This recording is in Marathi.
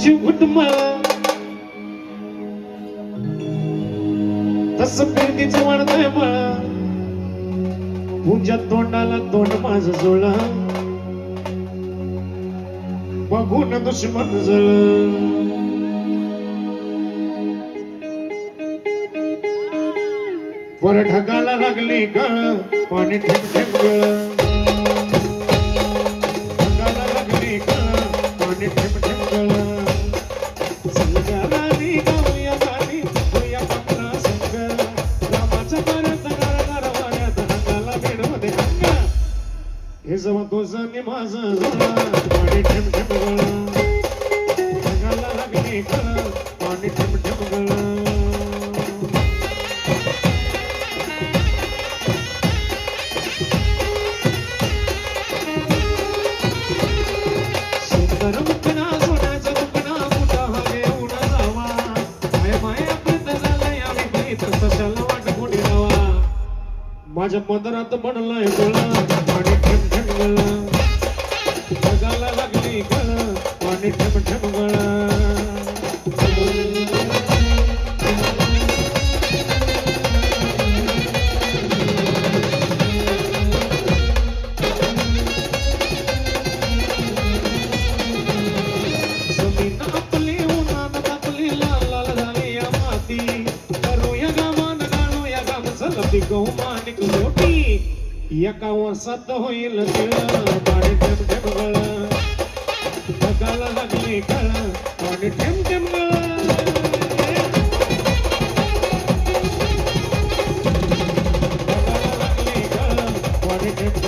चिवटमळ तस फिरतीच वाढतंय मला तुझ्या तोंडाला तोंड माझं जुळ बघून दुश्मन जळ वर ढगाला लागली गळ पाणी ठेप ठेप गळ तुझं आणि माझं जुळलं पाणी ठेप ठेप गळ ढगाला लागली गळ आम्ही वाट मोठी लावा माझ्या मदरात बनलाय गोळा पाणी ठेम ठेम गळा जगाला लागली गळा पाणी ठेम ठेम गळा. होती गहू माणिक मोठी एका वसात होईल तिळ पाणी ठेम लागले कळ पाणी ठेम ठेम गळ Thank you.